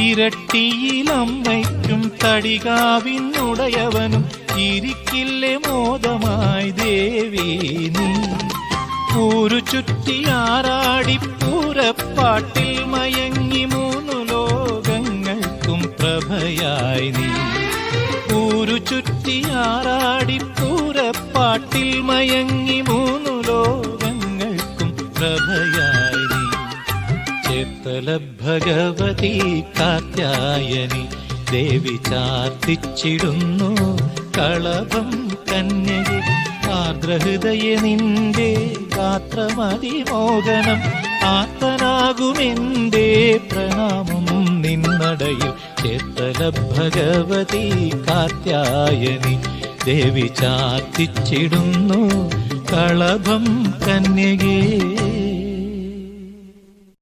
ഇരട്ടിയിലമ്മയ്ക്കും തടികാവിനുടയവനും ഇരിക്കില്ലേ മോദമായി ദേവി നീ. ഊരു ചുറ്റിയാറാടി പൂരപ്പാട്ടിൽ മയങ്ങി മൂന്നു ലോകങ്ങൾക്കും പ്രഭയായി നീ. ഊരു ചുറ്റിയാറാടി പൂരപ്പാട്ടിൽ മയങ്ങി മൂന്നു ലോകങ്ങൾക്കും പ്രഭയായി നീ ചേത്തല ഭഗവതി കാത്യായനി ദേവി ചാർത്തിച്ചിടുന്നു കളഭം കന്യകെ ആർദ്രഹൃദയ നിന്റെ ഗാത്രമതിമോഹനം ആത്തനാകുമെന്റെ പ്രണാമം നിന്നടയിൽ ചേത്തല ഭഗവതി കാത്യായനി ദേവി ചാർത്തിച്ചിടുന്നു കളഭം കന്യകേ.